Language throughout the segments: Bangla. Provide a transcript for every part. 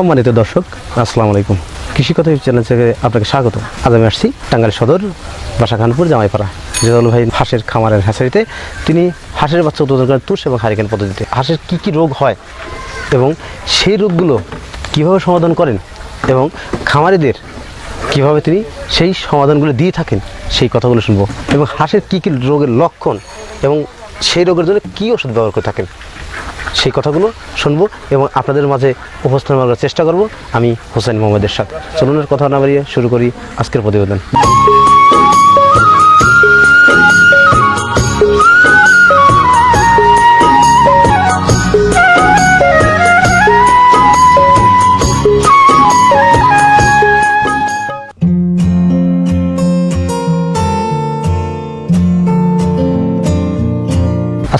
সম্মানিত দর্শক, আসসালামু আলাইকুম। কৃষি কথা চ্যানেল থেকে আপনাকে স্বাগত। আজ আমি আসছি টাঙ্গাইল সদর, বাসাখানপুর, জামাইপাড়া। জেদাল ভাই হাঁসের খামারের হ্যাচারিতে। তিনি হাঁসের বাচ্চা উৎপাদন করেন তুষ এবং হারিকেন পদ্ধতিতে। হাঁসের কী কী রোগ হয় এবং সেই রোগগুলো কীভাবে সমাধান করেন এবং খামারিদের কীভাবে তিনি সেই সমাধানগুলো দিয়ে থাকেন, সেই কথাগুলো শুনব। এবং হাঁসের কী কী রোগের লক্ষণ এবং সেই রোগের জন্য কী ওষুধ ব্যবহার করে থাকেন সেই কথাগুলো শুনব এবং আপনাদের মাঝে উপস্থান করার চেষ্টা করব। আমি হোসেন মোহাম্মদের সাথে চলুন কথা না বাড়িয়ে শুরু করি আজকের প্রতিবেদন।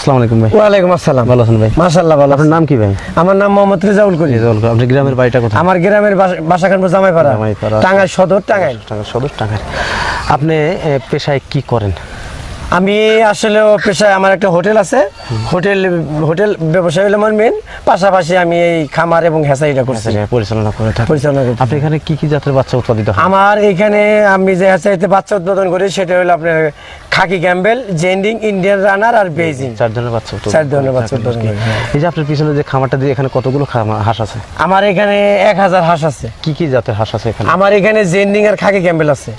আসসালামু আলাইকুম ভাই। ওয়ালাইকুম আসসালাম। ভালো আছেন ভাই? মাশাল্লাহ ভালো আপনার নাম কি ভাই? আমার নাম মোহাম্মদ রেজাউল করি গ্রামের বাড়িটা কোথায়? আমার গ্রামের বাসা- বাসাখানপুর জামাইপাড়া। জামাইপাড়া। টাঙ্গাইল সদর টাঙ্গাইল। টাঙ্গাইল সদর টাঙ্গাইল। আপনি পেশায় কি করেন? আমি আসলে পেশায় আমার একটা হোটেল আছে। হোটেল হোটেল ব্যবসায় হলো আমার মেন পাশাপাশি আমি এই খামার এবং হেসাইটা করছি। পরিচালনা করে থাকেন। পরিচালনা করছি। আপনি এখানে কি কি জাতের বাচ্চা উৎপাদিত হয়? আমার এখানে আমি যে হেসাইতে বাচ্চা উৎপাদন করি সেটা হলো আপনার khaki Campbell Jinding Indian runner আর বেজিং চার ধরনের বাচ্চা উৎপাদন চার ধরনের বাচ্চা উৎপাদন। করি, হ্যাঁ। এই যে আপনার পিছনে যে খামারটা দিয়ে এখানে কতগুলো হাঁস আছে? আমার এখানে এক হাজার হাঁস আছে। কি কি জাতের হাঁস আছে এখানে? আমার এখানে জেন্ডিং আর খাকি ক্যাম্বেল আছে।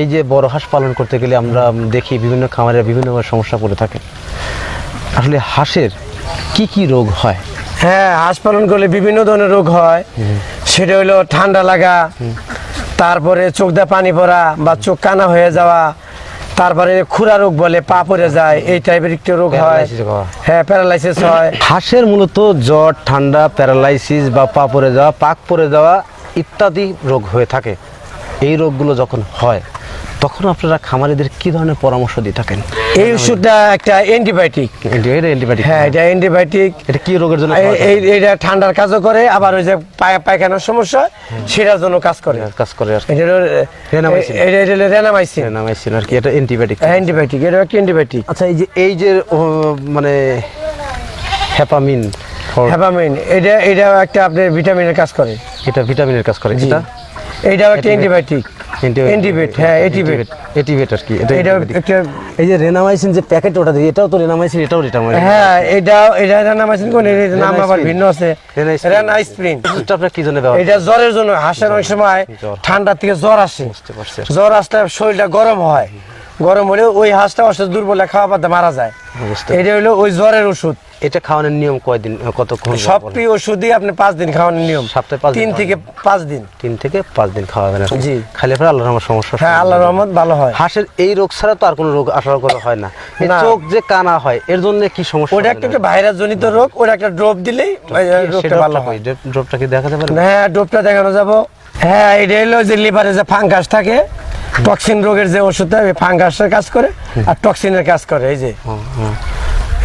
এই যে বড় হাঁস পালন করতে গেলে আমরা দেখি বিভিন্ন খামারে বিভিন্ন সমস্যা পড়ে থাকে। আসলে হাঁসের কি কি রোগ হয়? হ্যাঁ হাঁস পালন করলে বিভিন্ন ধরনের রোগ হয়। সেটা হলো ঠান্ডা লাগা তারপরে চোখ দিয়ে পানি পড়া বা চোখ কানা হয়ে যাওয়া তারপরে খুরা রোগ বলে পা পড়ে যায় এই টাইপের একটু রোগ হয়। হয়। হ্যাঁ প্যারালাইসিস হয়। হাঁসের মূলত জ্বর ঠান্ডা প্যারালাইসিস বা পা পড়ে যাওয়া পাক পড়ে যাওয়া ইত্যাদি রোগ হয়ে থাকে। এই রোগগুলো যখন হয় তখন আপনারা খামারিদের কি ধরনের পরামর্শ দিয়ে থাকেন? এই ওষুধটা একটা অ্যান্টিবায়োটিক। অ্যান্টিবায়োটিক। হ্যাঁ এটা অ্যান্টিবায়োটিক। এটা কি রোগের জন্য এই এইটা ঠান্ডার কাজও করে আবার ওই যে পায়- পায়খানার সমস্যা সেটার জন্য কাজ করে। কাজ করে আর এটা Renamycin। এটা এটা হলো রেনামাইসিন। আর কি এটা অ্যান্টিবায়োটিক। অ্যান্টিবায়োটিক এটা একটা অ্যান্টিবায়োটিক। আচ্ছা এই যে এই যে মানে হ্যাপামিন হ্যাপামিন এটা এটা একটা আপনার ভিটামিনের কাজ করে। এটা ভিটামিনের কাজ করে। এটা? এইটাও একটা অ্যান্টিবায়োটিক। হ্যাঁ অ্যান্টিবায়োটিক এটিভেট আর কি? এটা এটা এই যে রেনামাইসিন যে প্যাকেট ওটা দিয়ে এটাও তো রেনামাইসিন এটাও রেনামাইসিন হ্যাঁ এটা কোন? নাম আবার ভিন্ন আছে। রেনাইসপ্রিন ওষুধটা আপনার কি জন্য ব্যবহার এটা জ্বরের জন্য হাঁসের অনেক সময়। ঠান্ডা থেকে জ্বর আসে। জ্বর আসলে শরীরটা গরম হয়। গরম হলে ওই হাঁসটা অসুস্থ দুর্বল খাওয়া পাতে মারা যায়। এটা হলো ওই জ্বরের ওষুধ। এটা খাওয়ানোর নিয়ম কয়দিন কতক্ষণ সবটি ওষুধই আপনি পাঁচ দিন খাওয়ানোর নিয়ম। সপ্তাহে পাঁচ দিন তিন থেকে পাঁচ দিন। তিন থেকে পাঁচ দিন খাওয়াবেন জি। খাইলে পরে আল্লাহর আমার সমস্যা হ্যাঁ আল্লাহ রহমত ভালো হয়। হাঁসের এই রোগ ছাড়া তো আর কোনো রোগ আসার কথা হয় না। এই চোখ যে কানা হয় এর জন্য কি সমস্যা ওটা একটা ভাইরাস জনিত রোগ ওটা একটা ড্রপ দিলেই রোগটা ভালো হয়। ড্রপটা কি দেখা যাবে হ্যাঁ ডোপটা দেখানো যাব। হ্যাঁ এটা হলো যে লিভারে যে ফাঙ্গাস থাকে টক্সিন রোগের যে ওষুধ দেয় ফাঙ্গাসের কাজ করে আর টক্সিনের কাজ করে এই যে।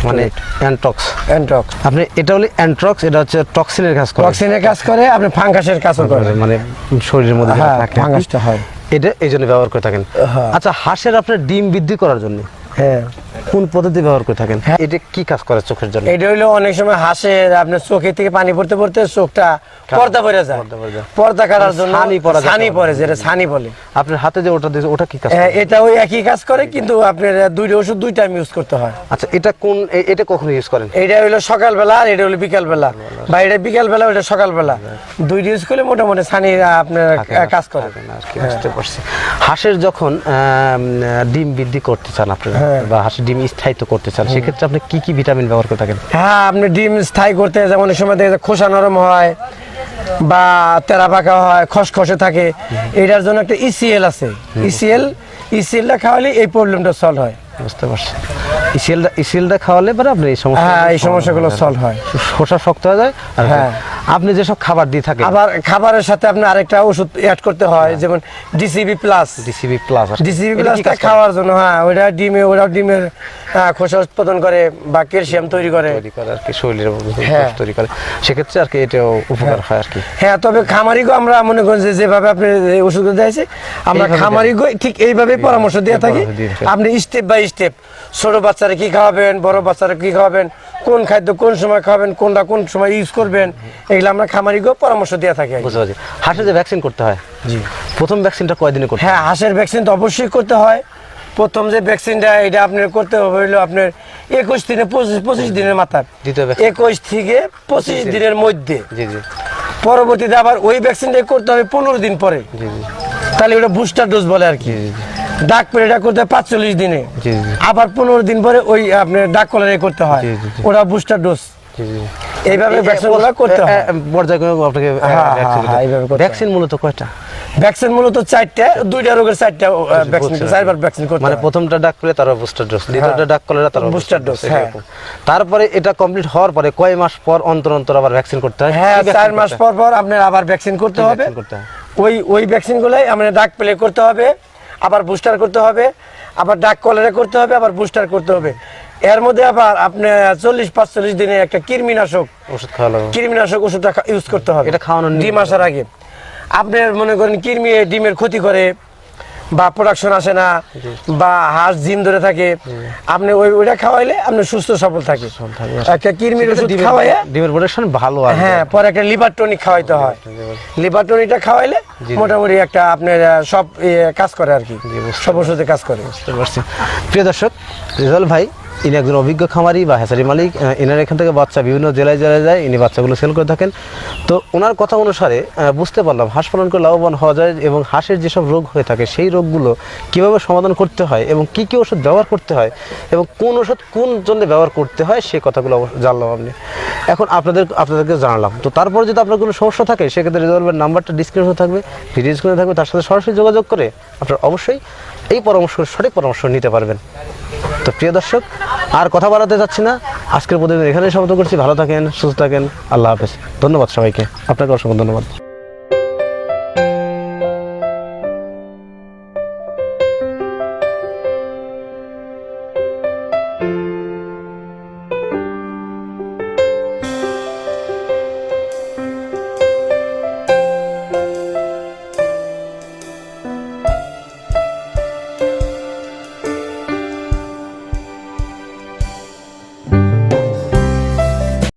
মানে অ্যান্টক্স অ্যান্টক্স আপনি এটা হলে অ্যান্ট্রক্স এটা হচ্ছে টক্সিনের কাজ করে। টক্সিনের কাজ করে আপনি ফাঙ্গাসের কাজও করে মানে শরীরের মধ্যে হ্যাঁ থাকে। ফাঙ্গাসটা হয়। এটা এই জন্য ব্যবহার করে থাকেন। হ্যাঁ। আচ্ছা হাঁসের আপনার ডিম বৃদ্ধি করার জন্য? হ্যাঁ। কোন পদ্ধতি ব্যবহার করে থাকেন? হ্যাঁ। এটা কি কাজ করে চোখের জন্য? এটা হইল অনেক সময় হাসের আপনার চোখে থেকে পানি পড়তে পড়তে চোখটা পর্দা পড়ে যায়। পর্দা কাটার জন্য ছানি পড়া যায় ছানি। পড়ে যেটা ছানি বলে। আপনার হাতে যে ওটা দিয়েছে ওটা কি কাজ হ্যাঁ, এটা ওই একই কাজ করে কিন্তু আপনার দুইটা ওষুধ দুই টাইম ইউজ করতে হয়। আচ্ছা এটা কোন এটা কখন ইউজ করেন? এটা হইল সকালবেলা আর এটা হলো বিকালবেলা। বা এটা বিকালবেলা ওটা সকালবেলা। দুই ইউজ করলে মোটামুটি ছানি আপনার কাজ করে। আর কি, বুঝতে পারছি। হাঁসের যখন ডিম বৃদ্ধি করতে চান আপনারা হ্যাঁ। বা হাঁসের ডিম স্থায়িত্ব করতে চান সেক্ষেত্রে আপনি কি কি ভিটামিন ব্যবহার করে থাকেন? হ্যাঁ আপনি ডিম স্থায়ী করতে যেমন অনেক সময় দেখা যায় খোসা নরম হয় বা তেরা পাকা হয় খসখসে থাকে এটার জন্য একটা ইসিএল আছে। ইসিএল ইসিএলটা খাওয়ালে এই প্রবলেমটা সলভ হয়। বুঝতে পারছি। ইসিএলটা ইসিএলটা খাওয়ালে পরে আপনি এই সমস্যা হ্যাঁ এই সমস্যাগুলো সলভ হয়। শোষা শক্ত হয়ে যায় আর হ্যাঁ। আপনি যেসব খাবার দিয়ে থাকেন। আবার খাবারের সাথে আপনি আরেকটা ওষুধ অ্যাড করতে হয় যেমন DCB plus DCB plus DCB plus খাওয়ার জন্য হ্যাঁ ওইটা ডিমে ওটা ডিমের খোসা উৎপাদন করে বা ক্যালসিয়াম তৈরি করে। তৈরি করে আর কি শরীরের হ্যাঁ। তৈরি করে। সেক্ষেত্রে আর কি এটাও উপকার হয়। আর কি। হ্যাঁ তবে খামারিগো আমরা মনে করি যে যেভাবে আপনি ওষুধগুলো দিয়েছে আমরা খামারিগো ঠিক এইভাবে পরামর্শ দিয়ে থাকি। আপনি স্টেপ বাই স্টেপ ছোট বাচ্চারা কি খাওয়াবেন বড় বাচ্চারা কি খাওয়াবেন কোন খাদ্য কোন সময় খাবেন কোনটা কোন সময় ইউজ করবেন এগুলো আমরা খামারিকেও পরামর্শ দিয়ে থাকি বুঝতে পারছি। হাঁসের যে ভ্যাকসিন করতে হয় জি। প্রথম ভ্যাকসিনটা কয়দিনে করতে হ্যাঁ? হাঁসের ভ্যাকসিন তো অবশ্যই করতে হয়। প্রথম যে ভ্যাকসিনটা এটা আপনার করতে হবে হলো আপনার একুশ থেকে পঁচিশ পঁচিশ দিনের vaccine? একুশ থেকে পঁচিশ দিনের মধ্যে। পরবর্তীতে আবার ওই ভ্যাকসিনটা করতে হবে পনেরো দিন পরে। তাহলে ওটা বুস্টার ডোজ বলে আর কি। ডাক পেরেটা করতে হয় পাঁচচল্লিশ দিনে। আবার পনেরো দিন পরে ওই আপনার ডাক কলারে করতে হয়। ওটা বুস্টার ডোজ এইভাবে ভ্যাকসিনগুলো করতে হয়। পর্যায়ক্রমে আপনাকে হ্যাঁ, হ্যাঁ, ভ্যাকসিন মূলত কয়টা? ভ্যাকসিন মূলত চারটা দুইটা রোগের চারটা ভ্যাকসিন চারবার ভ্যাকসিন করতে মানে প্রথমটা ডাক তারপর বুস্টার ডোজ দ্বিতীয়টা ডাক করলে বুস্টার ডোজ হ্যাঁ। তারপরে এটা কমপ্লিট হওয়ার পরে কয় মাস পর অন্তর অন্তর আবার ভ্যাকসিন করতে হয়? হ্যাঁ চার মাস পর পর আপনার আবার ভ্যাকসিন করতে হবে। হয়? ওই ওই ভ্যাকসিনগুলাই আমরা ডাক প্লে করতে হবে আবার বুস্টার করতে হবে আবার ডাক কলারে করতে হবে আবার বুস্টার করতে হবে। এর মধ্যে আবার আপনি চল্লিশ পাঁচচল্লিশ দিনে একটা কৃমিনাশক ওষুধ খাওয়া কৃমিনাশক ওষুধটা ইউজ করতে হবে। এটা খাওয়ানোর ডিম আসার আগে। আপনার মনে করেন কৃমি ডিমের ক্ষতি করে বা প্রোডাকশন আসে না বা হাঁস জিম ধরে থাকে আপনি ওই ওইটা খাওয়াইলে আপনি সুস্থ সবল থাকে একটা কৃমির ওষুধ খাওয়াইয়া ডিমের প্রোডাকশন ভালো আর হ্যাঁ পরে একটা লিভার টনিক খাওয়াইতে হয়। লিভার টনিকটা খাওয়াইলে মোটামুটি একটা আপনার সব ইয়ে, কাজ করে আর কি। সব ওষুধে কাজ করে। বুঝতে পারছি। প্রিয় দর্শক রেজাল ভাই ইনি একজন অভিজ্ঞ খামারি বা হ্যাচারি মালিক এনার এখান থেকে বাচ্চা বিভিন্ন জেলায় জেলায় যায়, ইনি বাচ্চাগুলো সেল করে থাকেন। তো ওনার কথা অনুসারে বুঝতে পারলাম, হাঁস পালন করে লাভবান হওয়া যায় এবং হাঁসের যেসব রোগ হয়ে থাকে, সেই রোগগুলো কীভাবে সমাধান করতে হয় এবং কী কী ওষুধ ব্যবহার করতে হয় এবং কোন ওষুধ কোন জন্য ব্যবহার করতে হয় সেই কথাগুলো জানলাম আপনি এখন আপনাদের, আপনাদেরকে জানালাম। তো তারপরে যদি আপনার কোনো সমস্যা থাকে, সেক্ষেত্রে রেজাল্টের নাম্বারটা ডিসক্রিপশনে থাকবে। ভিডিও স্ক্রিনে থাকবে, তার সাথে সরাসরি যোগাযোগ করে আপনার অবশ্যই এই পরামর্শ, সঠিক পরামর্শ নিতে পারবেন। তো প্রিয় দর্শক, আর কথা বলাতে চাচ্ছি না। আজকের প্রতিদিন এখানেই সমাপ্ত করছি। ভালো থাকেন, সুস্থ থাকেন। আল্লাহ হাফেজ। ধন্যবাদ সবাইকে। আপনাকে অসংখ্য ধন্যবাদ।